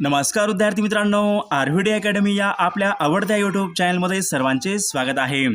नमस्कार विद्यार्थी मित्रांनो आरव्हीडी अकॅडमी या आपल्या आवडत्या यूट्यूब चॅनलमध्ये सर्वांचे स्वागत आहे.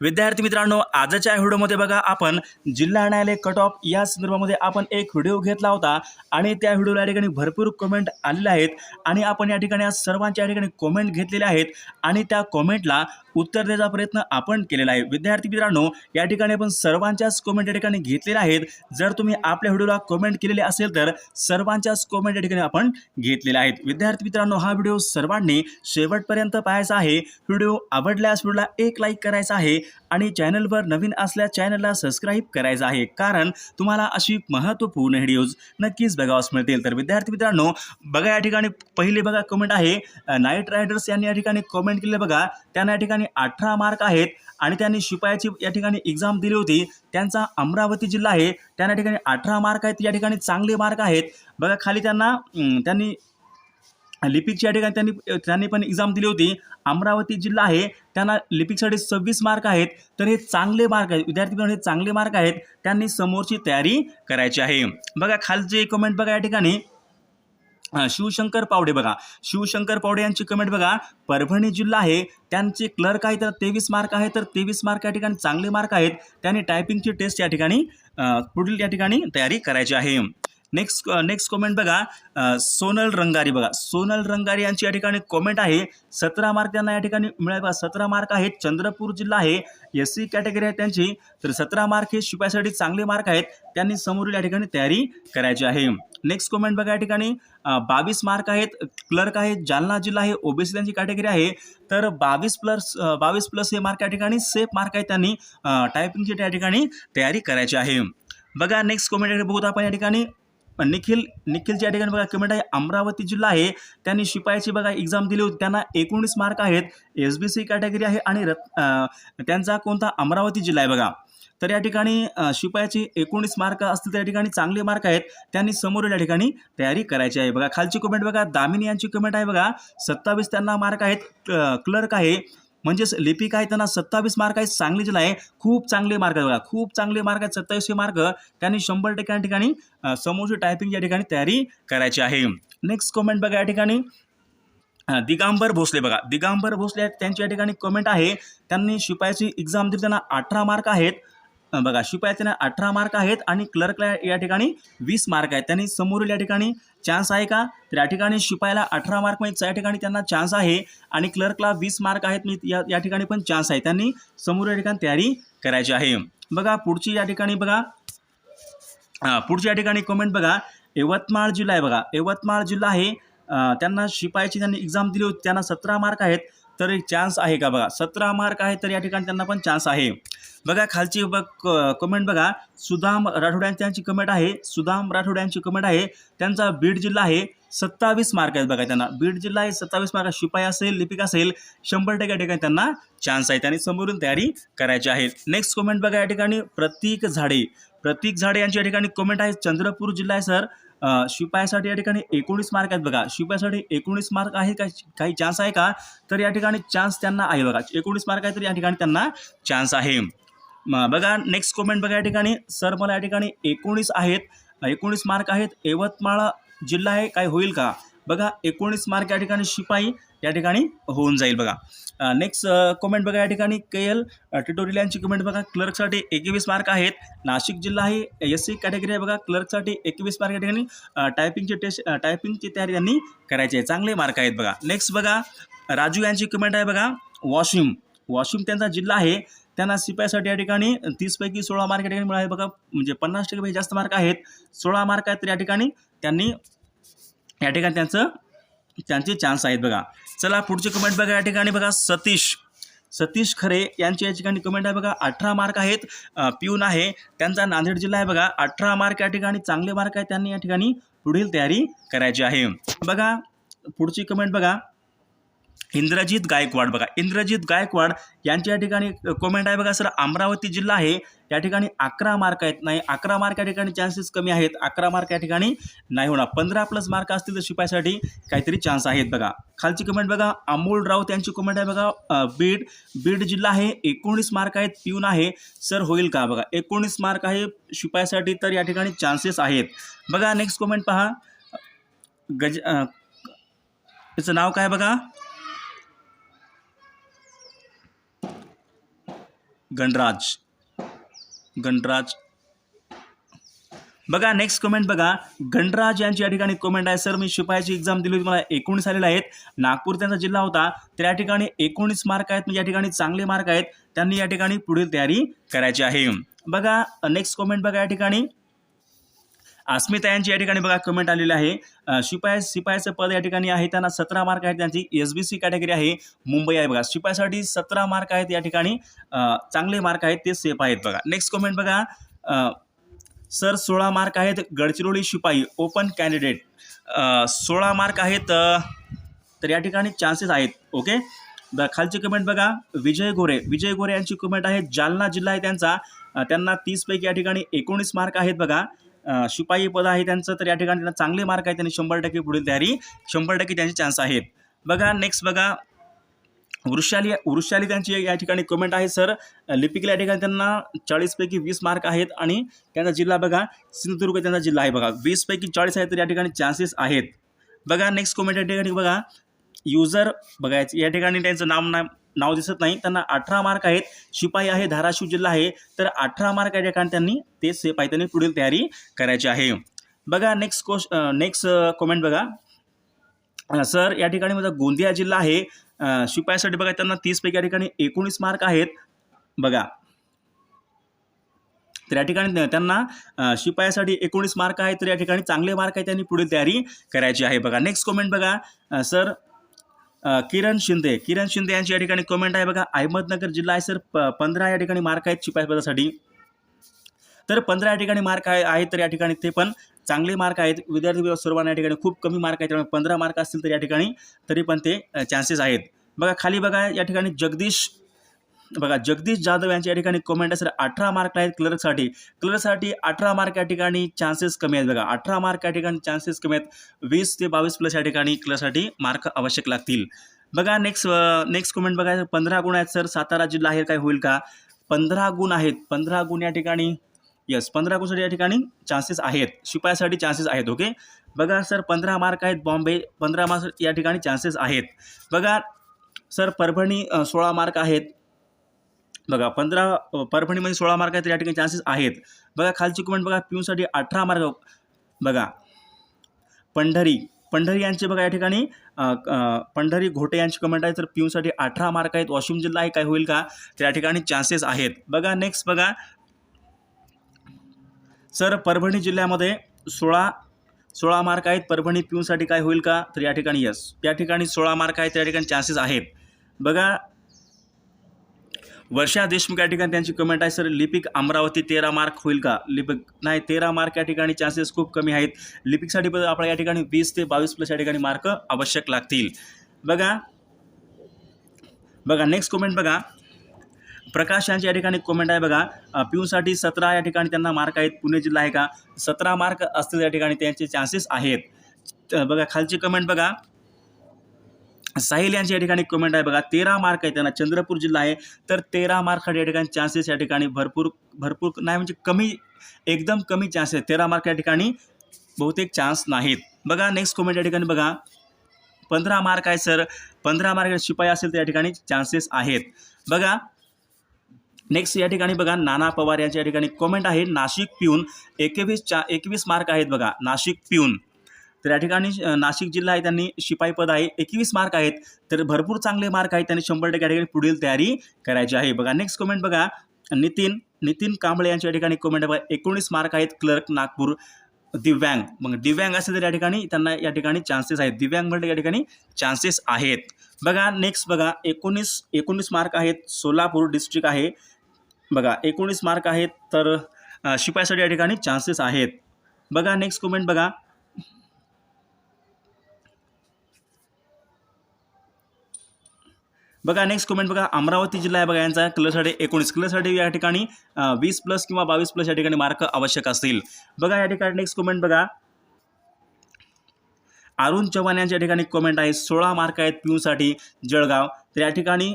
विद्यार्थी मित्रांनो आजच्या व्हिडिओमध्ये बघा आपण जिल्हा न्यायालय कट ऑफ या संदर्भामध्ये आपण एक व्हिडिओ घेतला होता आणि त्या व्हिडिओला या ठिकाणी भरपूर कमेंट आलेल्या आहेत आणि आपण या ठिकाणी आज सर्वांच्या या ठिकाणी कमेंट घेतलेल्या आहेत आणि त्या कमेंटला उत्तर द्यायचा प्रयत्न आपण केलेला आहे. विद्यार्थी मित्रांनो या ठिकाणी आपण सर्वांच्याच कमेंट या ठिकाणी घेतलेल्या आहेत. जर तुम्ही आपल्या व्हिडिओला कमेंट केलेली असेल तर सर्वांच्याच कमेंट या ठिकाणी आपण घेतलेल्या आहेत. विद्यार्थी मित्रांनो हा व्हिडिओ सर्वांनी शेवटपर्यंत पाहायचा आहे. व्हिडिओ आवडल्यास व्हिडिओला एक लाईक करायचा आहे आणि चॅनलवर नवीन असल्या चॅनलला सबस्क्राईब करायचं आहे. कारण तुम्हाला अशी महत्त्वपूर्ण व्हिडिओज नक्कीच बघावास मिळतील. तर विद्यार्थी मित्रांनो बघा या ठिकाणी पहिली बघा कमेंट आहे. नाईट रायडर्स यांनी या ठिकाणी कमेंट केले बघा. त्यांना या ठिकाणी अठरा मार्क आहेत आणि त्यांनी शिपायाची या ठिकाणी एक्झाम दिली होती. त्यांचा अमरावती जिल्हा आहे. त्यांना या ठिकाणी अठरा मार्क आहेत. या ठिकाणी चांगले मार्क आहेत. बघा खाली त्यांना त्यांनी लिपिकची या ठिकाणी त्यांनी त्यांनी पण एक्झाम दिली होती. अमरावती जिल्हा आहे त्यांना लिपिकसाठी सव्वीस मार्क आहेत तर हे चांगले मार्क आहेत. विद्यार्थी हे चांगले मार्क आहेत त्यांनी समोरची तयारी करायची आहे. बघा खालचे कमेंट बघा या ठिकाणी. शिवशंकर पावडे बघा. शिवशंकर पावडे यांची कमेंट बघा. परभणी जिल्हा आहे त्यांचे क्लर्क आहे तर तेवीस मार्क आहे तर तेवीस मार्क या ठिकाणी चांगले मार्क आहेत. त्यांनी टायपिंगची टेस्ट या ठिकाणी पुढील या ठिकाणी तयारी करायची आहे. नेक्स्ट नेक्स्ट कॉमेंट बघा. Uh, सोनल रंगारी बघा. सोनल रंगारी यांची या ठिकाणी कॉमेंट आहे. सतरा मार्क त्यांना या ठिकाणी मिळाले बघा. सतरा मार्क आहेत. चंद्रपूर जिल्हा आहे. एस सी कॅटेगरी आहे त्यांची. तर सतरा मार्क हे शिपायसाठी चांगले मार्क आहेत. त्यांनी समोरील या ठिकाणी तयारी करायची आहे. नेक्स्ट कॉमेंट बघा या ठिकाणी. Uh, बावीस मार्क आहेत. क्लर्क आहेत जालना जिल्हा आहे. ओबीसी त्यांची कॅटेगरी आहे. तर बावीस प्लस uh, बावीस प्लस हे मार्क या ठिकाणी सेफ मार्क आहेत त्यांनी. टायपिंगची त्या ठिकाणी तयारी करायची आहे. बघा नेक्स्ट कॉमेंट बघूत आपण या ठिकाणी. निखिल निखिलच्या या ठिकाणी बघा कमेंट आहे अमरावती जिल्हा आहे. त्यांनी शिपायाची बघा एक्झाम दिली होती. त्यांना एकोणीस मार्क आहेत. एस बी सी कॅटेगरी आहे आणि रत् त्यांचा कोणता? अमरावती जिल्हा आहे बघा. तर या ठिकाणी अं, शिपायाची एकोणीस मार्क असतील तर या ठिकाणी चांगले मार्क आहेत. त्यांनी समोरील या ठिकाणी तयारी करायची आहे बघा. खालची कमेंट बघा दामिनी यांची कमेंट आहे बघा. सत्तावीस त्यांना मार्क आहेत. क्लर्क आहे. म्हणजेच लिपिक आहे त्यांना सत्तावीस मार्क आहेत सांगली जिल्हा आहे. खूप चांगले मार्क आहेत बघा. खूप चांगले मार्क आहेत सत्तावीसशे मार्क. त्यांनी शंभर टक्के या ठिकाणी समोरची टायपिंग या ठिकाणी तयारी करायची आहे. नेक्स्ट कमेंट बघा या ठिकाणी. दिगांबर भोसले बघा. दिगांबर भोसले आहेत त्यांची या ठिकाणी कमेंट आहे. त्यांनी शिपायाची एक्झाम दिली त्यांना अठरा मार्क आहेत. बघा शिपायात अठरा मार्क आहेत आणि क्लर्कला या ठिकाणी वीस मार्क आहेत. त्यांनी समोरील या ठिकाणी चान्स आहे का? तर या ठिकाणी शिपायाला अठरा मार्क म्हणजे या ठिकाणी त्यांना चान्स आहे आणि क्लर्कला वीस मार्क आहेत म्हणजे या या ठिकाणी पण चान्स आहे. त्यांनी समोर या ठिकाणी तयारी करायची आहे. बघा पुढची या ठिकाणी बघा. पुढची या ठिकाणी कमेंट बघा. यवतमाळ जिल्हा आहे बघा. यवतमाळ जिल्हा आहे त्यांना शिपायाची त्यांनी एक्झाम दिली होती. त्यांना सतरा मार्क आहेत. तर एक चान्स आहे का बघा? सतरा मार्क आहे तर या ठिकाणी त्यांना पण चान्स आहे. बघा खालची बघ कमेंट बघा. सुदाम राठोड यांची त्यांची कमेंट आहे. सुदाम राठोड यांची कमेंट आहे. त्यांचा बीड जिल्हा आहे. सत्तावीस मार्क आहेत बघा त्यांना. बीड जिल्हा आहे सत्तावीस मार्क शिपाई असेल लिपिक असेल शंभर टक्के या ठिकाणी त्यांना चान्स आहे त्यांनी समोरून तयारी करायची आहे. नेक्स्ट कमेंट बघा या ठिकाणी. प्रतीक झाडे. प्रतीक झाडे यांच्या ठिकाणी कमेंट आहे. चंद्रपूर जिल्हा आहे सर. शिपायासाठी या ठिकाणी एकोणीस मार्क आहेत बघा. शिपायासाठी एकोणीस मार्क आहे का काही चान्स आहे का? तर या ठिकाणी चान्स त्यांना आहे बघा. एकोणीस मार्क आहे तर या ठिकाणी त्यांना चान्स आहे. बघा नेक्स्ट कमेंट बघा या ठिकाणी. सर मला या ठिकाणी एकोणीस आहेत. एकोणीस मार्क आहेत. यवतमाळ जिल्हा आहे. काय होईल का? बघा एकोणीस मार्क या ठिकाणी शिपाई या ठिकाणी होऊन जाईल बघा. नेक्स्ट कमेंट बघा या ठिकाणी. के एल टिटोरियल यांची कमेंट बघा. क्लर्कसाठी एकवीस मार्क आहेत. नाशिक जिल्हा आहे. एस सी कॅटेगरी आहे बघा. क्लर्कसाठी एकवीस मार्क या ठिकाणी. टायपिंगची टेस्ट टायपिंगची तयारी त्यांनी करायची आहे. चांगले मार्क आहेत बघा. नेक्स्ट बघा राजू यांची कमेंट आहे बघा. वॉशिम वॉशिम त्यांचा जिल्हा आहे. त्यांना सिपाईसाठी या ठिकाणी तीसपैकी सोळा मार्क या ठिकाणी मिळाले. बघा म्हणजे पन्नास टक्केपेक्षा जास्त मार्क आहेत. सोळा मार्क आहेत तर या ठिकाणी त्यांनी या ठिकाणी त्यांचं त्यांचे चान्स आहेत बघा. चला पुढची कमेंट बघा या ठिकाणी. बघा सतीश. सतीश खरे यांची या ठिकाणी कमेंट आहे बघा. अठरा मार्क आहेत. पिऊन आहे. त्यांचा नांदेड जिल्हा आहे बघा. अठरा मार्क या ठिकाणी चांगले मार्क आहेत. त्यांनी या ठिकाणी पुढील तयारी करायची आहे. बघा पुढची कमेंट बघा. इंद्रजित गायकवाड बघा. इंद्रजित गायकवाड यांच्या या ठिकाणी कॉमेंट आहे बघा सर अमरावती जिल्हा आहे. या ठिकाणी अकरा मार्क आहेत. नाही अकरा मार्क या ठिकाणी चान्सेस कमी आहेत. अकरा मार्क या ठिकाणी नाही होणार. पंधरा प्लस मार्क असतील तर शिपायसाठी काहीतरी चान्स आहेत बघा. खालची कमेंट बघा. अमोल राऊत यांची कमेंट आहे बघा. बीड बीड जिल्हा आहे. एकोणीस मार्क आहेत पिऊन आहे. सर होईल का बघा? एकोणीस मार्क आहे शिपायसाठी तर या ठिकाणी चान्सेस आहेत. बघा नेक्स्ट कमेंट पहा. गज त्याचं नाव काय बघा? गणराज. गणराज. बघा नेक्स्ट कमेंट बघा. गणराज यांची या ठिकाणी कमेंट आहे. सर मी शिपायाची एक्झाम दिली होती. मला एकोणीस आलेले आहेत. नागपूर त्यांचा जिल्हा होता. तर या ठिकाणी एकोणीस मार्क आहेत. म्हणजे या ठिकाणी चांगले मार्क आहेत. त्यांनी या ठिकाणी पुढील तयारी करायची आहे. बघा नेक्स्ट कमेंट बघा या ठिकाणी. अस्मिता यांची या ठिकाणी बघा कमेंट आलेली आहे. अ, शिपाई शिपायाचं पद या ठिकाणी आहे. त्यांना सतरा मार्क आहेत. त्यांची एस बी सी कॅटेगरी आहे. मुंबई आहे बघा. शिपायासाठी सतरा मार्क आहेत या ठिकाणी. चांगले मार्क आहेत. ते सेफ आहेत बघा. नेक्स्ट कमेंट बघा. सर सोळा मार्क आहेत गडचिरोली शिपाई ओपन कॅन्डिडेट सोळा मार्क आहेत तर या ठिकाणी चान्सेस आहेत. ओके खालची कमेंट बघा. विजय गोरे. विजय गोरे यांची कमेंट आहे. जालना जिल्हा आहे त्यांचा. त्यांना तीसपैकी या ठिकाणी एकोणीस मार्क आहेत बघा. शिपाई पद आहे त्यांचं तर या ठिकाणी त्यांना चांगले मार्क आहेत त्यांनी शंभर टक्के पुढील तयारी शंभर टक्के त्यांचे चान्स आहेत. बघा नेक्स्ट बघा. वृषाली वृषाली त्यांची या ठिकाणी कमेंट आहे सर लिपिकला या ठिकाणी त्यांना चाळीसपैकी वीस मार्क आहेत आणि त्यांचा जिल्हा बघा सिंधुदुर्ग त्यांचा जिल्हा आहे बघा. वीसपैकी चाळीस आहेत तर या ठिकाणी चान्सेस आहेत. बघा नेक्स्ट कमेंट या ठिकाणी बघा. युजर बघायचं या ठिकाणी त्यांचं नाम ना नाव दिसत नाही. त्यांना अठरा मार्क आहेत. शिपाई आहे धाराशिव जिल्हा आहे. तर अठरा मार्क या ठिकाणी त्यांनी. ते से आहे पुढील तयारी करायची आहे. बघा नेक्स्ट कोश नेक्स्ट कॉमेंट बघा. सर या ठिकाणी माझा गोंदिया जिल्हा आहे. शिपायासाठी बघा त्यांना तीसपैकी या ठिकाणी एकोणीस मार्क आहेत. बघा. तर या ठिकाणी त्यांना शिपायासाठी एकोणीस मार्क आहेत. तर या ठिकाणी चांगले मार्क आहेत. त्यांनी पुढील तयारी करायची आहे. बघा नेक्स्ट कॉमेंट बघा. सर किरण शिंदे. किरण शिंदे यांची या ठिकाणी कमेंट आहे बघा. अहमदनगर जिल्हा आहे सर. प पंधरा या ठिकाणी मार्क आहेत शिपाई पदासाठी तर पंधरा या ठिकाणी मार्क आहे आहेत तर या ठिकाणी ते पण चांगले मार्क आहेत. विद्यार्थी सर्वांना या ठिकाणी खूप कमी मार्क आहेत. त्यामुळे पंधरा मार्क असतील तर या ठिकाणी तरी पण ते चान्सेस आहेत. बघा खाली बघा या ठिकाणी जगदीश बघा जगदीश जाधव यांच्या या ठिकाणी कमेंट आहे सर अठरा मार्क आहेत क्लर्कसाठी क्लर्कसाठी अठरा मार्क या ठिकाणी चान्सेस कमी आहेत बघा. अठरा मार्क या ठिकाणी चान्सेस कमी आहेत. वीस ते बावीस प्लस या ठिकाणी क्लर्कसाठी मार्क आवश्यक लागतील. बघा नेक्स्ट नेक्स्ट कमेंट बघा. पंधरा गुण आहेत सर सातारा जिल्हा आहे काय होईल का? पंधरा गुण आहेत. पंधरा गुण या ठिकाणी येस पंधरा गुणसाठी या ठिकाणी चान्सेस आहेत. शिपायासाठी चान्सेस आहेत ओके बघा सर पंधरा मार्क आहेत बॉम्बे. पंधरा मार्क या ठिकाणी चान्सेस आहेत. बघा सर परभणी सोळा मार्क आहेत. बघा पंधरा परभणीमध्ये सोळा मार्क आहेत तर या ठिकाणी चान्सेस आहेत. बघा खालची कमेंट बघा पिऊसाठी अठरा मार्क. बघा पंढरी पंढरी यांचे बघा या ठिकाणी पंढरी घोटे यांची कमेंट आहे तर पिऊसाठी अठरा मार्क आहेत. वाशिम जिल्हा आहे काय होईल का? तर या ठिकाणी चान्सेस आहेत. बघा नेक्स्ट बघा. सर परभणी जिल्ह्यामध्ये सोळा सोळा मार्क आहेत. परभणी पिऊसाठी काय होईल का? तर या ठिकाणी यस या ठिकाणी सोळा मार्क आहेत त्या ठिकाणी चान्सेस आहेत. बघा वर्षा देशमुख या ठिकाणी त्यांची कमेंट आहे सर लिपिक अमरावती तेरा मार्क होईल का? लिपिक नाही तेरा मार्क या ठिकाणी चान्सेस खूप कमी आहेत. लिपिकसाठी पण आपल्या या ठिकाणी वीस ते बावीस प्लस या ठिकाणी मार्क आवश्यक लागतील. बघा बघा नेक्स्ट कमेंट बघा. प्रकाश यांची या ठिकाणी कमेंट आहे बघा पिऊसाठी सतरा या ठिकाणी त्यांना मार्क आहेत. पुणे जिल्हा आहे का? सतरा मार्क असतील या ठिकाणी त्यांचे चान्सेस आहेत. बघा खालची कमेंट बघा. साहिल यांची या ठिकाणी कमेंट आहे. बघा तेरा मार्क आहे त्यांना. चंद्रपूर जिल्हा आहे. तर तेरा मार्क या ठिकाणी चान्सेस या ठिकाणी भरपूर भरपूर नाही म्हणजे कमी एकदम कमी चान्सेस तेरा मार्क या ठिकाणी बहुतेक चान्स नाहीत. बघा नेक्स्ट कमेंट या ठिकाणी बघा. पंधरा मार्क आहे सर पंधरा मार्क शिपाई असेल तर या ठिकाणी चान्सेस आहेत. बघा नेक्स्ट या ठिकाणी बघा नाना पवार यांच्या या ठिकाणी कॉमेंट आहे. नाशिक पिऊन एकवीस चा एकवीस मार्क आहेत बघा. नाशिक पिऊन. तर या ठिकाणी नाशिक जिल्हा आहे त्यांनी शिपाई पद आहे एकवीस मार्क आहेत. तर भरपूर चांगले मार्क आहेत त्यांनी शंभर टक्के या ठिकाणी पुढील तयारी करायची आहे. बघा नेक्स्ट कमेंट बघा. नितीन नितीन कांबळे यांच्या या ठिकाणी कमेंट बघा. एकोणीस मार्क आहेत क्लर्क नागपूर दिव्यांग. मग दिव्यांग असेल तर या ठिकाणी त्यांना या ठिकाणी चान्सेस आहेत. दिव्यांग म्हणजे या ठिकाणी चान्सेस आहेत. बघा नेक्स्ट बघा. एकोणीस एकोणीस मार्क आहेत सोलापूर डिस्ट्रिक्ट आहे. बघा एकोणीस मार्क आहेत तर शिपाईसाठी या ठिकाणी चान्सेस आहेत. बघा नेक्स्ट कमेंट बघा. बघा नेक्स्ट कमेंट बघा अमरावती जिल्हा आहे बघा यांचा. क्लरसाठी एकोणीस. क्लरसाठी या ठिकाणी वीस प्लस किंवा बावीस प्लस या ठिकाणी मार्क आवश्यक असतील. बघा या ठिकाणी नेक्स्ट कमेंट बघा. अरुण चव्हाण यांच्या ठिकाणी कमेंट आहे सोळा मार्क आहेत पिऊसाठी जळगाव. तर या ठिकाणी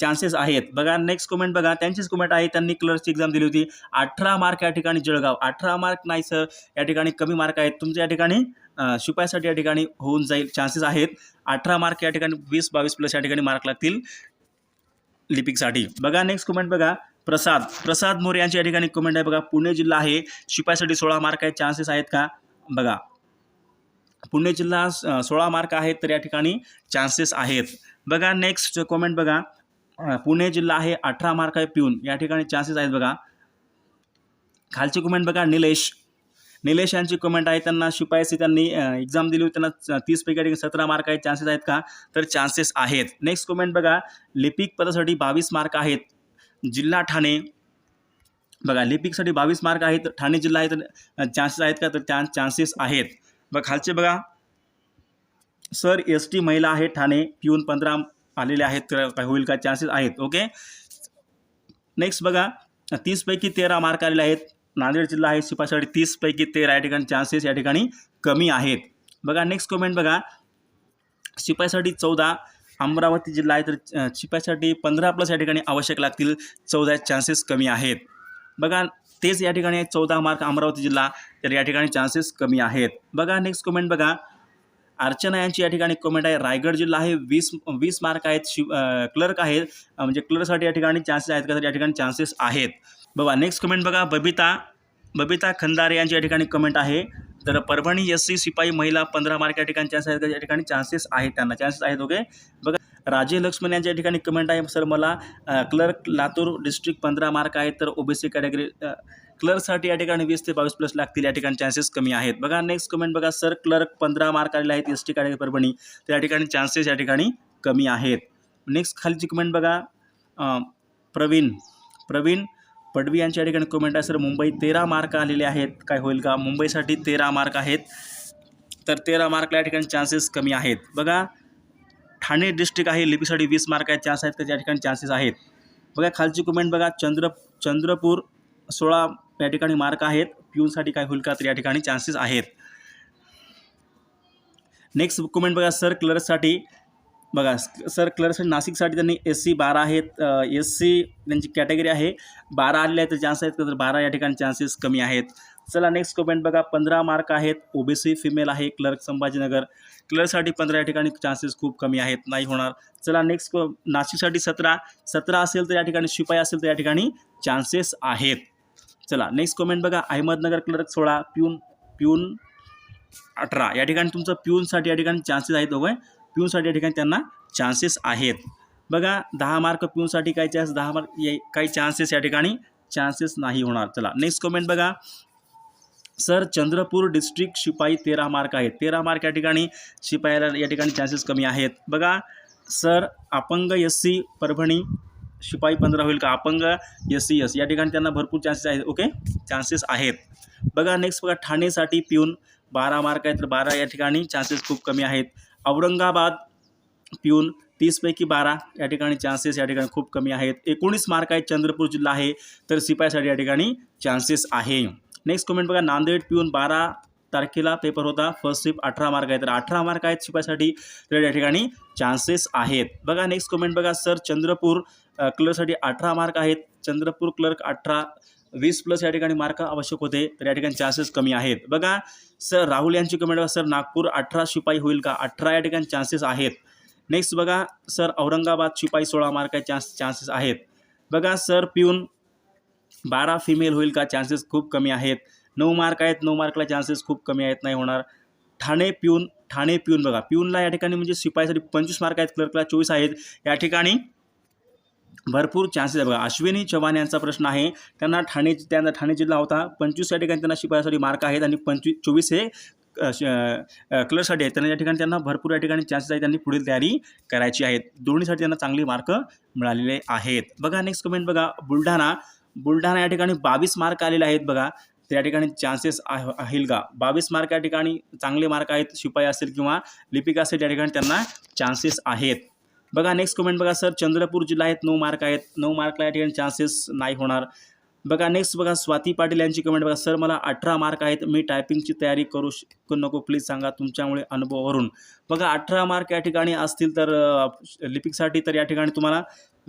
चान्सेस आहेत. बघा नेक्स्ट कमेंट बघा. त्यांचीच कमेंट आहे त्यांनी क्लर्कची एक्झाम दिली होती. अठरा मार्क या ठिकाणी जळगाव. अठरा मार्क नाही सर या ठिकाणी कमी मार्क आहेत. तुमच्या या ठिकाणी अ, शिपायासाठी या ठिकाणी होऊन जाईल चान्सेस आहेत. अठरा मार्क या ठिकाणी वीस बावीस प्लस या ठिकाणी मार्क लागतील लिपिकसाठी. बघा नेक्स्ट कमेंट बघा. प्रसाद. प्रसाद मोरे यांच्या या ठिकाणी कमेंट आहे. बघा पुणे जिल्हा आहे. शिपायासाठी सोळा मार्क आहेत. चान्सेस आहेत का? बघा. पुणे जिल्हा सोळा मार्क आहेत तर या ठिकाणी चान्सेस आहेत. बघा नेक्स्ट कमेंट बघा. पुणे जिल्हा आहे अठरा मार्क आहे पिऊन. या ठिकाणी चान्सेस आहेत बघा. खालची कमेंट बघा निलेश. निलेश यांची कमेंट आहे त्यांना शिपायसी त्यांनी एक्झाम दिली होती त्यांना तीसपैकी पैकी सतरा मार्क आहेत चान्सेस आहेत का? तर चान्सेस आहेत. नेक्स्ट कमेंट बघा लिपिक पदासाठी बावीस मार्क आहेत. जिल्हा ठाणे. बघा लिपिकसाठी बावीस मार्क आहेत. ठाणे जिल्हा आहे तर चान्सेस आहेत का? तर त्या चान्सेस आहेत. बघा खालचे बघा. सर एस टी महिला आहे ठाणे पिऊन पंधरा आलेले आहेत काय होईल का? चान्सेस आहेत ओके नेक्स्ट बघा तीसपैकी तेरा मार्क आलेले आहेत. नांदेड जिल्हा आहे शिपासाठी तीसपैकी तेरा. या ठिकाणी चान्सेस या ठिकाणी कमी आहेत. बघा नेक्स्ट कमेंट बघा. शिपाईसाठी चौदा अमरावती जिल्हा आहे तर शिपाईसाठी पंधरा प्लस या ठिकाणी आवश्यक लागतील. चौदा चान्सेस कमी आहेत. बघा तेच या ठिकाणी चौदा मार्क अमरावती जिल्हा. तर या ठिकाणी चान्सेस कमी आहेत. बघा नेक्स्ट कमेंट बघा. अर्चना यांची या ठिकाणी कमेंट आहे. रायगड जिल्हा आहे. वीस वीस मार्क आहेत. शि क्लर्क आहेत. म्हणजे क्लर्कसाठी या ठिकाणी चान्सेस आहेत का? तर या ठिकाणी चान्सेस आहेत. बघा नेक्स्ट कमेंट बघा. बबिता बबिता खंदारे यांची या ठिकाणी कमेंट आहे. तर परभणी एस सी शिपाई महिला पंधरा मार्क या ठिकाणी चान्स आहेत का? या ठिकाणी चान्सेस आहेत त्यांना. चान्सेस आहेत ओके बघा राजे लक्ष्मण यांच्या या ठिकाणी कमेंट आहे. सर मला क्लर्क लातूर डिस्ट्रिक्ट पंधरा मार्क आहेत तर ओबीसी कॅटेगरी क्लर्कसाठी या ठिकाणी वीस ते बावीस प्लस लागतील या ठिकाणी चान्सेस कमी आहेत. बघा नेक्स्ट कमेंट बघा. सर क्लर्क पंधरा मार्क आलेले आहेत एस टी कॅटेगरी परभणी. तर या ठिकाणी चान्सेस या ठिकाणी कमी आहेत. नेक्स्ट खालची कमेंट बघा. प्रवीण प्रवीण पडवी यांच्या ठिकाणी कमेंट आहे. सर मुंबई तेरा मार्क आलेले आहेत. काय होईल का? मुंबईसाठी तेरा मार्क आहेत. तर तेरा मार्कला या ठिकाणी चान्सेस कमी आहेत. बघा ठाणे डिस्ट्रिक्ट आहे लिपीसाठी वीस मार्क आहेत चान्स आहेत तर त्या ठिकाणी चान्सेस आहेत. बघा खालची कमेंट बघा चंद्र चंद्रपूर सोळा या ठिकाणी मार्क आहेत. पिऊनसाठी काय होईल का तर या ठिकाणी चान्सेस आहेत. नेक्स्ट कमेंट बघा सर क्लर्कसाठी बघा सर क्लर्कसाठी नाशिकसाठी त्यांनी एस सी बारा आहेत. एस सी त्यांची कॅटेगरी आहे. बारा आलेले आहेत तर चान्स आहेत का तर बारा या ठिकाणी चान्सेस कमी आहेत. चला नेक्स्ट कमेंट बघा पंधरा मार्क आहेत. ओबीसी फिमेल आहे क्लर्क संभाजीनगर. क्लर्कसाठी पंधरा या ठिकाणी चान्सेस खूप कमी आहेत नाही होणार. चला नेक्स्ट नाशिकसाठी सतरा सतरा असेल तर या ठिकाणी शिपाई असेल तर या ठिकाणी चान्सेस आहेत. चला नेक्स्ट कमेंट बघा अहमदनगर क्लर्क सोळा पिऊन पिऊन अठरा. या ठिकाणी तुमचं पिऊनसाठी या ठिकाणी चान्सेस आहेत दोघं. पिऊनसाठी या ठिकाणी त्यांना चान्सेस आहेत. बघा दहा मार्क पिऊनसाठी काही चान्स दहा मार्क ये- काही चान्सेस या ठिकाणी चान्सेस नाही होणार. चला नेक्स्ट कमेंट बघा. सर, चंद्रपूर डिस्ट्रिक्ट शिपाई तेरा मार्क आहेत तेरा मार्क या ठिकाणी शिपायाला चान्सेस कमी आहेत। बघा, सर, अपंग एस सी परभणी शिपाई पंधरा होईल का? अपंग एस सी एस. या ठिकाणी त्यांना भरपूर चान्सेस आहेत. ओके चान्सेस आहेत. बघा नेक्स्ट बघा, ठाणेसाठी पिऊन बारा मार्क आहेत. तर बारा या चान्सेस खूप कमी आहेत. औरंगाबाद पिऊन तीसपैकी बारा या ठिकाणी चान्सेस या खूप कमी आहेत. एकोणीस मार्क आहेत. चंद्रपूर जिल्हा आहे. तर शिपायासाठी या ठिकाणी चान्सेस नेक्स्ट कमेंट बघा नांदेड पिऊन बारा तारखेला पेपर होता. फर्स्ट शिप अठरा मार्क आहे. तर अठरा मार्क आहेत शिपायसाठी. तर या ठिकाणी चान्सेस आहेत. बघा नेक्स्ट कमेंट बघा. सर चंद्रपूर क्लर्कसाठी अठरा मार्क आहेत. चंद्रपूर क्लर्क अठरा वीस प्लस या ठिकाणी मार्क आवश्यक होते. तर या ठिकाणी चान्सेस कमी आहेत. बघा सर राहुल यांची कमेंट बघा. सर नागपूर अठरा शिपाई होईल का? अठरा या ठिकाणी चान्सेस आहेत. नेक्स्ट बघा सर औरंगाबाद शिपाई सोळा मार्क आहे चान्स चान्सेस आहेत. बघा सर पिऊन बारा फिमेल होईल का? चान्सेस खूप कमी आहेत. नऊ मार्क आहेत नऊ मार्कला चान्सेस खूप कमी आहेत नाही होणार. ठाणे पिऊन ठाणे पिऊन बघा. पिऊनला या ठिकाणी म्हणजे शिपाईसाठी पंचवीस मार्क आहेत क्लर्कला चोवीस आहेत. या ठिकाणी भरपूर चान्सेस आहे बघा. अश्विनी चव्हाण यांचा प्रश्न आहे. त्यांना ठाणे त्यांचा ठाणे जिल्हा होता. पंचवीस या ठिकाणी त्यांना शिपायासाठी मार्क आहेत आणि पंचवीस चोवीस हे श- क्लर्कसाठी आहेत. त्यांना या ठिकाणी त्यांना भरपूर या ठिकाणी चान्सेस आहेत. त्यांनी पुढील तयारी करायची आहेत. दोन्हीसाठी त्यांना चांगले मार्क मिळालेले आहेत. बघा नेक्स्ट कमेंट बघा. बुलढाणा बुलढाणा या ठिकाणी बावीस मार्क आलेले आहेत बघा. तर या ठिकाणी चान्सेस आहे का? बावीस मार्क या ठिकाणी चांगले मार्क आहेत शिपाई असेल किंवा लिपिका असेल या ठिकाणी त्यांना चान्सेस आहेत. बघा नेक्स्ट कमेंट बघा सर चंद्रपूर जिल्हा आहेत नऊ मार्क आहेत. नऊ मार्कला या ठिकाणी चान्सेस नाही होणार. बघा नेक्स्ट बघा स्वाती पाटील यांची कमेंट बघा. सर मला अठरा मार्क आहेत. मी टायपिंगची तयारी करू श नको. प्लीज सांगा तुमच्यामुळे अनुभवावरून. बघा अठरा मार्क या ठिकाणी असतील तर लिपिकसाठी तर या ठिकाणी तुम्हाला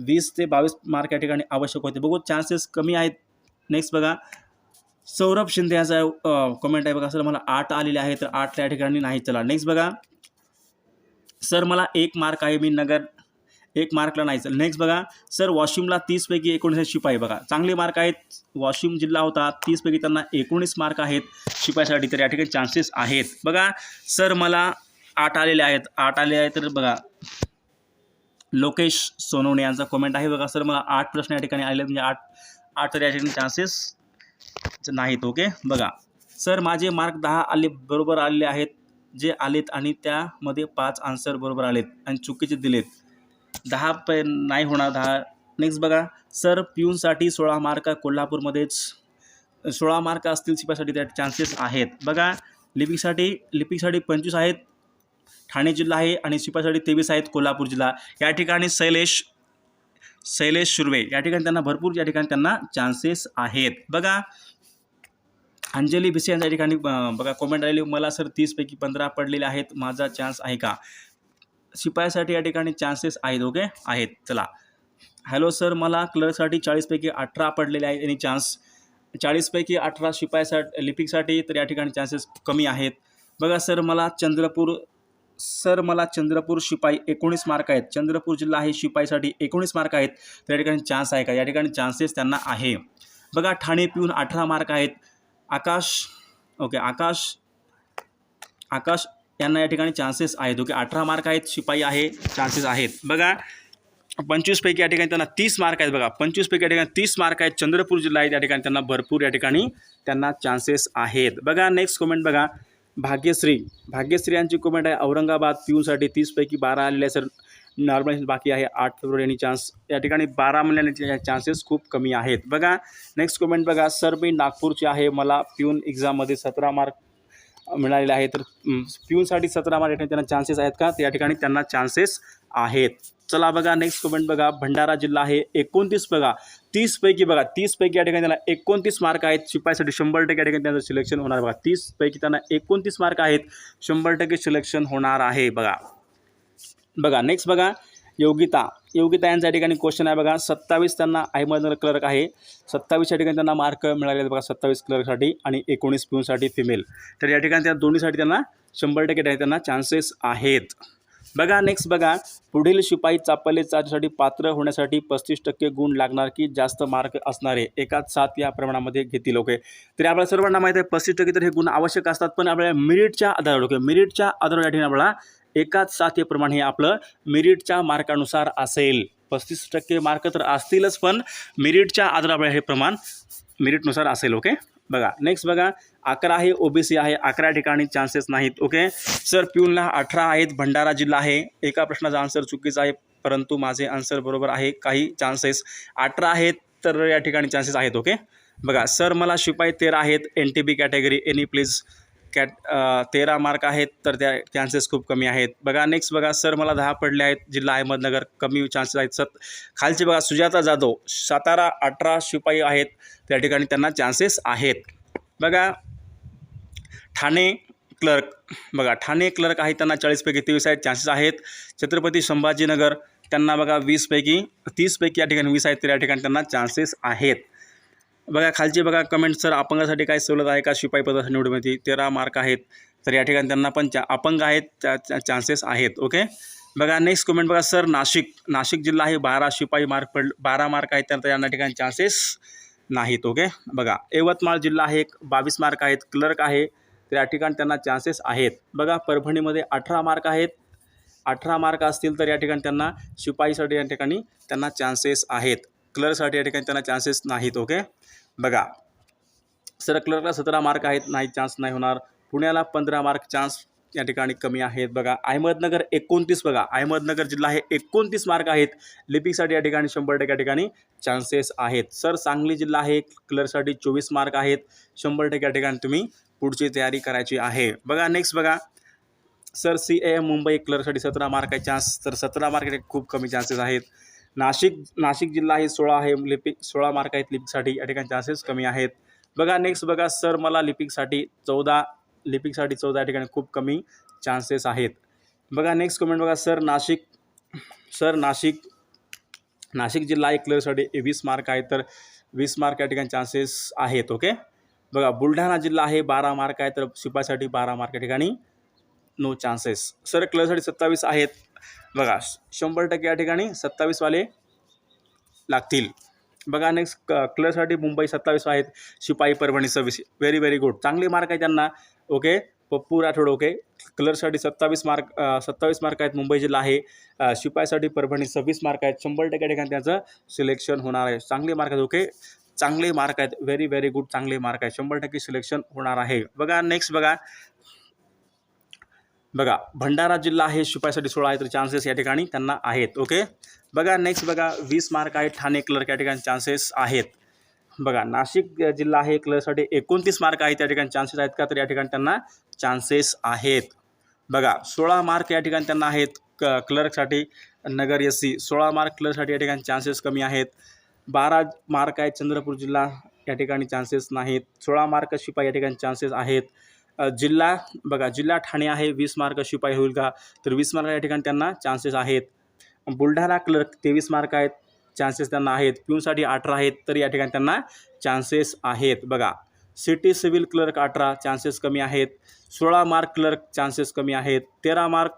वीस ते बावीस मार्क या ठिकाणी आवश्यक होते. बघू चान्सेस कमी आहेत. नेक्स्ट बघा सौरभ शिंदे याचा कमेंट आहे बघा. सर मला आठ आलेले आहे तर आठ या ठिकाणी नाही. चला नेक्स्ट बघा. सर मला एक मार्क आहे मी नगर एक मार्कला नाही. चल नेक्स्ट बघा. सर वॉशिमला तीसपैकी एकोणीस शिपाई बघा. चांगले मार्क आहेत. वॉशिम जिल्हा होता तीसपैकी त्यांना एकोणीस मार्क आहेत शिपाईसाठी तर या ठिकाणी चान्सेस आहेत. बघा सर मला आठ आलेले आहेत. आठ आले आहेत तर बघा. लोकेश सोनवणे यांचा कमेंट आहे. बघा सर मला आठ प्रश्न या ठिकाणी आले म्हणजे आठ आठ तर या ठिकाणी चान्सेस नाहीत ओके बघा. सर माझे मार्क दहा आले बरोबर आलेले आहेत. जे आलेत आणि त्यामध्ये पाच आन्सर बरोबर आलेत आणि चुकीचे दिलेत. दहा पे नाही होणार दहा. नेक्स्ट बघा. सर पिऊनसाठी सोळा मार्क कोल्हापूरमध्येच. सोळा मार्क असतील शिपासाठी त्या चान्सेस आहेत. बघा लिपिकसाठी लिपिकसाठी पंचवीस आहेत. ठाणे जिल्हा आहे आणि शिपासाठी तेवीस आहेत कोल्हापूर जिल्हा. या ठिकाणी शैलेश शैलेश शुर्वे या ठिकाणी त्यांना भरपूर या ठिकाणी त्यांना चान्सेस आहेत. बघा अंजली भिसे यांच्या ठिकाणी बघा कॉमेंट आलेली मला सर तीसपैकी पंधरा पडलेले आहेत माझा चान्स आहे का? शिपायासाठी या ठिकाणी चान्सेस आहेत ओके आहेत. चला. हॅलो सर मला क्लर्कसाठी चाळीसपैकी अठरा पडलेले आहेत आणि चान्स चाळीसपैकी अठरा शिपायासाठी लिपिकसाठी तर या ठिकाणी चान्सेस कमी आहेत. बघा सर मला चंद्रपूर सर मला चंद्रपूर शिपाई एकोणीस मार्क आहेत. चंद्रपूर जिल्हा आहे शिपाईसाठी एकोणीस मार्क आहेत. तर या ठिकाणी चान्स आहे का? या ठिकाणी चान्सेस त्यांना आहे. बघा ठाणे पिऊन अठरा मार्क आहेत. आकाश ओके आकाश आकाश यांना या ठिकाणी चान्सेस आहेत. ओके अठरा मार्क आहेत शिपाई आहे चान्सेस आहेत. बघा पंचवीसपैकी या ठिकाणी त्यांना तीस मार्क आहेत. बघा पंचवीसपैकी या ठिकाणी तीस मार्क आहेत. चंद्रपूर जिल्हा आहे या ठिकाणी त्यांना भरपूर या ठिकाणी त्यांना चान्सेस आहेत. बघा नेक्स्ट कमेंट बघा. भाग्यश्री भाग्यश्री यांची कमेंट आहे औरंगाबाद पिऊनसाठी तीसपैकी बारा आलेले आहे सर. नॉर्मल बाकी आहे आठ फेब्रुवारी आणि चान्स या ठिकाणी बारा महिन्याचे चान्सेस खूप कमी आहेत. बघा नेक्स्ट कमेंट बघा सर मी नागपूरचे आहे मला पिऊन एक्झाममध्ये सतरा मार्क मिळालेले आहे तर पिऊनसाठी सतरा मार्क त्यांना चान्सेस आहेत का? या ठिकाणी त्यांना चान्सेस आहेत. चला बघा नेक्स्ट कमेंट बघा. भंडारा जिल्हा आहे एकोणतीस बघा. तीसपैकी बघा तीसपैकी या ठिकाणी त्यांना एकोणतीस मार्क आहेत. शिपाईसाठी शंभर टक्के या ठिकाणी त्यांचं सिलेक्शन होणार बघा. तीसपैकी त्यांना एकोणतीस मार्क आहेत. शंभर टक्के सिलेक्शन होणार आहे बघा. बघा नेक्स्ट बघा. योगिता. योगिता यांच्या ठिकाणी क्वेश्चन आहे बघा. सत्तावीस त्यांना अहमदनगर क्लर्क आहे. सत्तावीस या ठिकाणी त्यांना मार्क मिळाले आहेत बघा सत्तावीस क्लर्कसाठी आणि एकोणीस पिऊनसाठी फिमेल तर या ठिकाणी त्या दोन्हीसाठी त्यांना शंभर टक्के त्यांना चान्सेस आहेत. बघा नेक्स्ट बघा. पुढील शिपाई चापले चाचणीसाठी पात्र होण्यासाठी पस्तीस टक्के गुण लागणार की जास्त मार्क असणारे? एकाच सात या प्रमाणामध्ये घेतील ओके तरी आपल्याला सर्वांना माहीत आहे पस्तीस टक्के तर हे गुण आवश्यक असतात पण आपल्याला मेरिटच्या आधारावर ओके मेरिटच्या आधारावर या ठिकाणी आपल्याला एकाच सात हे प्रमाण हे आपलं मेरिटच्या मार्कानुसार असेल. पस्तीस टक्के मार्क तर असतीलच पण मेरिटच्या आधारावर हे प्रमाण मेरिटनुसार असेल ओके बघा नेक्स्ट बघा अकरा आहे ओबीसी आहे अकरा ठिकाणी चान्सेस नाहीत ओके सर पिऊनला अठरा आहेत भंडारा जिल्हा आहे. एका प्रश्नाचा आन्सर चुकीचा आहे परंतु माझे आन्सर बरोबर आहे काही चान्सेस अठरा आहेत तर या ठिकाणी चान्सेस आहेत ओके बघा सर मला शिपाई तेरा आहेत N T B category any please cat तेरा मार्क आहेत तर त्या चान्सेस खूप कमी आहेत. बघा नेक्स्ट बघा सर मला दहा पडले आहेत जिल्हा अहमदनगर कमी चान्सेस आहेत. सत खालचे बघा सुजाता जाधव सातारा अठरा शिपाई आहेत. त्या ठिकाणी त्यांना चान्सेस आहेत. बघा ठाणे क्लर्क बघा ठाणे क्लर्क आहे त्यांना चाळीसपैकी तेवीस आहेत चान्सेस आहेत. छत्रपती संभाजीनगर त्यांना बघा वीसपैकी तीसपैकी या ठिकाणी वीस आहेत तर या ठिकाणी त्यांना चान्सेस आहेत. बघा खालचे बघा कमेंट सर अपंगासाठी काय सवलत आहे का शिपाई पदासाठी निवडीमध्ये तेरा मार्क आहेत. तर या ठिकाणी त्यांना पण चा अपंग आहेत त्या चान्सेस आहेत ओके बघा नेक्स्ट कमेंट बघा सर नाशिक. नाशिक जिल्हा आहे बारा शिपाई मार्क पड बारा मार्क आहेत तर या ठिकाणी चान्सेस नाहीत ओके बघा यवतमाळ जिल्हा आहे एक बावीस मार्क आहेत क्लर्क आहे तर या ठिकाणी त्यांना चान्सेस आहेत. बघा परभणीमध्ये अठरा मार्क आहेत. अठरा मार्क असतील तर या ठिकाणी त्यांना शिपाईसाठी या ठिकाणी त्यांना चान्सेस आहेत. क्लर्कसाठी या ठिकाणी त्यांना चान्सेस नाहीत ओके बघा. सर क्लर्कला सतरा मार्क आहेत नाही चान्स नाही होणार. पुण्याला पंधरा मार्क चान्स या ठिकाणी कमी आहेत बघा. अहमदनगर एकोणतीस बघा. अहमदनगर जिल्हा हे एकोणतीस मार्क आहेत. लिपिकसाठी या ठिकाणी शंभर टक्के या ठिकाणी चान्सेस आहेत. सर सांगली जिल्हा आहे क्लर्कसाठी चोवीस मार्क आहेत. शंभर टक्के या ठिकाणी तुम्ही पुढची तयारी करायची आहे. बघा नेक्स्ट बघा. Sir C A M Mumbai क्लर्कसाठी सतरा मार्क आहे चान्स तर सतरा मार्क खूप कमी चान्सेस आहेत. नाशिक नाशिक जिल्हा हे सोळा आहे. लिपिक सोळा मार्क आहेत लिपिकसाठी. या ठिकाणी चान्सेस कमी आहेत. बघा नेक्स्ट बघा सर मला लिपिकसाठी चौदा लिपिकसाठी चौदा या ठिकाणी खूप कमी चान्सेस आहेत. बघा नेक्स्ट कमेंट बघा सर नाशिक सर नाशिक नाशिक जिल्हा आहे क्लिअरसाठी वीस मार्क आहे तर वीस मार्क या ठिकाणी चान्सेस आहेत ओके बघा बुलढाणा जिल्हा आहे बारा मार्क आहे तर शिपाईसाठी बारा मार्क या ठिकाणी नो चान्सेस सर क्लिअरसाठी सत्तावीस आहेत. बघा शंभर टक्के या ठिकाणी सत्तावीसवाले लागतील. बघा नेक्स्ट क क्लरसाठी मुंबई सत्तावीस आहेत. शिपाई परभणी सव्वीस व्हेरी व्हेरी गुड चांगले मार्क आहे त्यांना ओके पप्पू राठोड ओके क्लरसाठी सत्तावीस मार्क सत्तावीस मार्क आहेत मुंबई जिल्हा आहे. शिपाईसाठी परभणी सव्वीस मार्क आहेत. शंभर टक्के ठिकाणी त्यांचं सिलेक्शन होणार आहे. चांगले मार्क आहेत ओके चांगले मार्क आहेत. व्हेरी व्हेरी गुड चांगले मार्क आहेत. शंभर टक्के सिलेक्शन होणार आहे. बघा नेक्स्ट बघा. बघा भंडारा जिल्हा आहे शिपाईसाठी सोळा आहे तर चान्सेस या ठिकाणी त्यांना आहेत ओके बघा नेक्स्ट बघा वीस मार्क आहेत ठाणे क्लर्क या ठिकाणी चान्सेस आहेत. बघा नाशिक जिल्हा आहे क्लर्कसाठी एकोणतीस मार्क आहेत त्या ठिकाणी चान्सेस आहेत का? तर या ठिकाणी त्यांना चान्सेस आहेत. बघा सोळा मार्क या ठिकाणी त्यांना आहेत क क्लर्कसाठी नगर एस सी सोळा मार्क क्लर्कसाठी या ठिकाणी चान्सेस कमी आहेत. बारा मार्क आहेत चंद्रपूर जिल्हा या ठिकाणी चान्सेस नाहीत. सोळा मार्क शिपाई या ठिकाणी चान्सेस आहेत. जिल्हा बघा जिल्हा ठाणे आहे वीस मार्क शिपाई होईल का? तर वीस मार्क या ठिकाणी त्यांना चान्सेस आहेत. बुलढाणा क्लर्क तेवीस मार्क आहेत चान्सेस त्यांना आहेत. पिऊनसाठी अठरा आहेत तर या ठिकाणी त्यांना चान्सेस आहेत. बघा सिटी सिव्हिल क्लर्क अठरा चान्सेस कमी आहेत. सोळा मार्क क्लर्क चान्सेस कमी आहेत. तेरा मार्क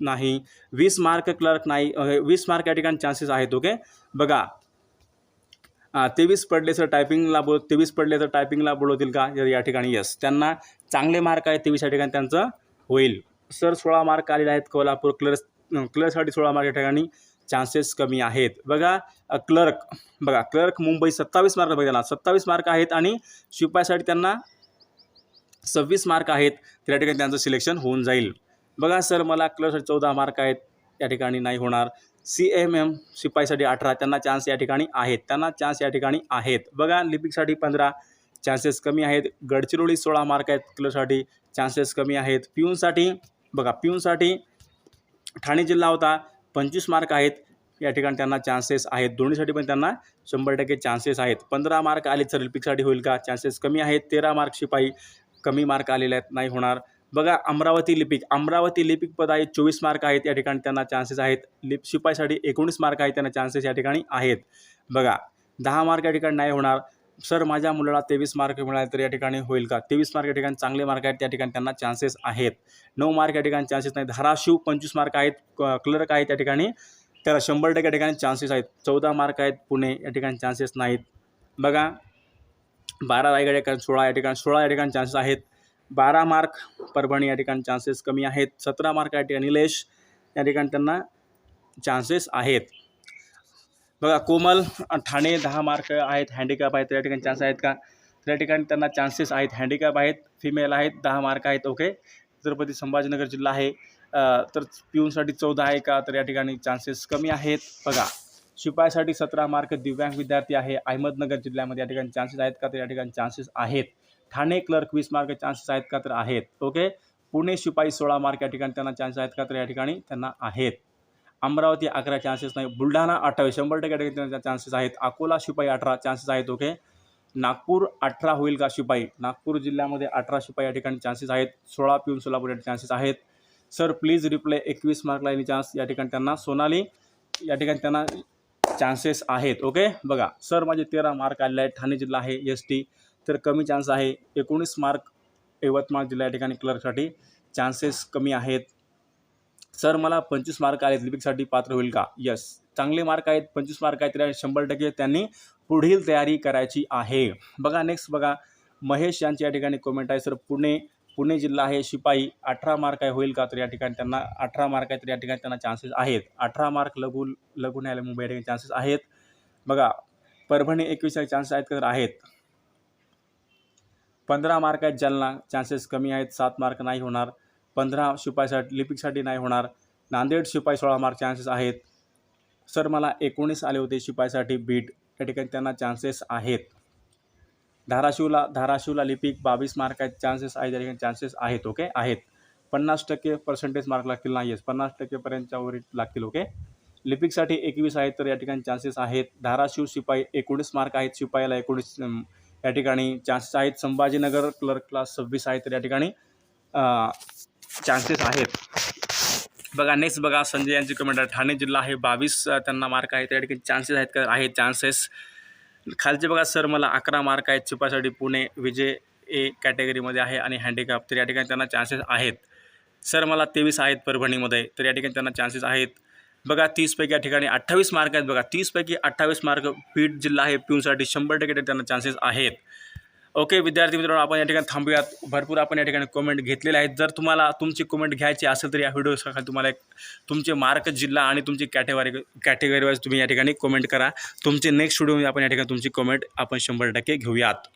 नाही वीस मार्क क्लर्क नाही वीस मार्क या ठिकाणी चान्सेस आहेत ओके बघा तेवीस पडले तर टायपिंगला बोल तेवीस पडले तर टायपिंगला बोलवतील का? या ठिकाणी यस त्यांना चांगले मार्क आहेत तेवीस या ठिकाणी त्यांचं होईल. सर सोळा मार्क आलेले आहेत कोल्हापूर. क्लर्स क्लर्कसाठी सोळा मार्क या ठिकाणी चान्सेस कमी आहेत. बघा क्लर्क बघा क्लर्क मुंबई सत्तावीस मार्क बघा सत्तावीस मार्क आहेत आणि शिपाईसाठी त्यांना सव्वीस मार्क आहेत. त्या ठिकाणी त्यांचं सिलेक्शन होऊन जाईल. बघा सर मला क्लर्कसाठी चौदा मार्क आहेत. या ठिकाणी नाही होणार. सी एम एम शिपाईसाठी अठरा. त्यांना चान्स या ठिकाणी आहेत. त्यांना चान्स या ठिकाणी आहेत. बघा लिपिकसाठी पंधरा. चान्सेस कमी आहेत. गडचिरोली सोळा मार्क आहेत क्लर्कसाठी चान्सेस कमी आहेत. पिऊनसाठी बघा पिऊनसाठी ठाणे जिल्हा होता पंचवीस मार्क आहेत. या ठिकाणी त्यांना चान्सेस आहेत. दोन्हीसाठी पण त्यांना शंभर टक्के चान्सेस आहेत. पंधरा मार्क आले तर लिपिकसाठी होईल का? चान्सेस कमी आहेत. तेरा मार्क शिपाई कमी मार्क आलेले आहेत. नाही होणार. बघा अमरावती लिपिक. अमरावती लिपिक पद आहे चोवीस मार्क आहेत. या ठिकाणी त्यांना चान्सेस आहेत. लिप शिपाईसाठी एकोणीस मार्क आहेत. त्यांना चान्सेस या ठिकाणी आहेत. बघा दहा मार्क या ठिकाणी नाही होणार. सर माझ्या मुलाला तेवीस मार्क मिळाले तर या ठिकाणी होईल का? तेवीस मार्क या ठिकाणी चांगले मार्क आहेत त्या ठिकाणी त्यांना चान्सेस आहेत. नऊ मार्क या ठिकाणी चान्सेस नाही. धाराशिव पंचवीस मार्क आहेत क्लर्क आहेत त्या ठिकाणी. त्याला शंभर टक्के ठिकाणी चान्सेस आहेत. चौदा मार्क आहेत पुणे या ठिकाणी चान्सेस नाहीत. बघा बारा रायगड या ठिकाणी सोळा या ठिकाणी सोळा या ठिकाणी चान्सेस आहेत. बारा मार्क परभणी या ठिकाणी चान्सेस कमी आहेत. सतरा मार्क या ठिकाणी निलेश या ठिकाणी त्यांना चान्सेस आहेत. बघा कोमल ठाणे दहा मार्क आहेत हँडिकॅप आहेत त्या ठिकाणी चान्स आहेत का? त्या ठिकाणी त्यांना चान्सेस आहेत हँडिकॅप आहेत फिमेल आहेत दहा मार्क आहेत ओके छत्रपती संभाजीनगर जिल्हा आहे. तर पिऊनसाठी चौदा आहे का? तर या ठिकाणी चान्सेस कमी आहेत. बघा शिपाईसाठी सतरा मार्क दिव्यांग विद्यार्थी आहे. अहमदनगर जिल्ह्यामध्ये या ठिकाणी चान्सेस आहेत का? तर या ठिकाणी चान्सेस आहेत. ठाणे क्लर्क वीस मार्क चान्सेस आहेत का? तर आहेत ओके पुणे शिपाई सोळा मार्क या ठिकाणी त्यांना चान्सेस आहेत का? तर या ठिकाणी त्यांना आहेत. अमरावती अकरा चान्सेस नाही. बुलढाणा अठ्ठावीस शंभर टक्के या चान्सेस आहेत. अकोला शिपाई अठरा चान्सेस आहेत ओके नागपूर अठरा होईल का शिपाई? नागपूर जिल्ह्यामध्ये अठरा शिपाई या ठिकाणी चान्सेस आहेत. सोळा पिऊन सोलापूर या चान्सेस आहेत. सर प्लीज रिप्ले एकवीस मार्कला येणे चान्स या ठिकाणी त्यांना. सोनाली या ठिकाणी त्यांना चान्सेस आहेत ओके बघा सर माझे तेरा मार्क आलेले आहेत. ठाणे जिल्हा आहे एस टी तर कमी चान्स आहे. एकोणीस मार्क यवतमाळ जिल्हा या ठिकाणी क्लर्कसाठी चान्सेस कमी आहेत. सर मला पंचवीस मार्क आहेत लिपिकसाठी पात्र होईल का? यस चांगले मार्क आहेत. पंचवीस मार्क आहेत. तर शंभर टक्के त्यांनी पुढील तयारी करायची आहे. बघा नेक्स्ट बघा. महेश यांच्या या ठिकाणी कमेंट आहे. सर पुणे पुणे जिल्हा आहे. शिपाई अठरा मार्क आहे. होईल का? तर या ठिकाणी त्यांना अठरा मार्क आहे तर या ठिकाणी त्यांना चान्सेस आहेत. अठरा मार्क लघु लघु न्यायालय मुंबई या ठिकाणी चान्सेस आहेत. बघा परभणी एकवीस चान्सेस आहेत का? तर आहेत. पंधरा मार्क आहेत. जालना चान्सेस कमी आहेत. सात मार्क नाही होणार. पंधरा शिपाईसाठी लिपिकसाठी नाही होणार. नांदेड शिपाई सोळा मार्क चान्सेस आहेत. सर मला एकोणीस आले होते शिपाईसाठी बीट या ठिकाणी त्यांना चान्सेस आहेत. धाराशिवला धाराशिवला लिपिक बावीस मार्क आहेत चान्सेस आहेत या ठिकाणी चान्सेस आहेत ओके आहेत. पन्नास टक्के पर्सेंटेज मार्क लागतील नाही येस पन्नास टक्केपर्यंतच्या वरील लागतील ओके लिपिकसाठी एकवीस आहेत तर या ठिकाणी चान्सेस आहेत. धाराशिव शिपाई एकोणीस मार्क आहेत शिपाईला एकोणीस या ठिकाणी चान्सेस आहेत. संभाजीनगर क्लर्कला सव्वीस आहेत तर या ठिकाणी चान्सेस आहेत. बघा नेक्स्ट बघा संजय यांची कमेंट आहे. ठाणे जिल्हा आहे बावीस त्यांना मार्क आहेत. त्या ठिकाणी चान्सेस आहेत का? आहेत चान्सेस खालचे बघा सर मला अकरा मार्क आहेत. शिपासाठी पुणे विजय ए कॅटेगरीमध्ये आहे आणि हँडिकॅप तर या ठिकाणी त्यांना चान्सेस आहेत. सर मला तेवीस आहेत परभणीमध्ये. तर या ठिकाणी त्यांना चान्सेस आहेत. बघा तीसपैकी या ठिकाणी अठ्ठावीस मार्क आहेत. बघा तीसपैकी अठ्ठावीस मार्क बीड जिल्हा आहे. पिऊनसाठी शंभर टक्के त्यांना चान्सेस आहेत. ओके विद्यार्थी मित्रांनो आपण या ठिकाणी थांबूयात. भरपूर आपण या ठिकाणी कमेंट घेतलेले आहेत. जर तुम्हाला तुमची कमेंट घ्यायची असेल तर या व्हिडिओसाठी तुम्हाला एक तुमचे मार्क जिल्हा आणि तुमची कॅटेगरी कॅटेगरीवाईज तुम्ही या ठिकाणी कमेंट करा. तुमचे नेक्स्ट व्हिडिओमध्ये आपण या ठिकाणी तुमची कमेंट आपण शंभर टक्के घेऊयात.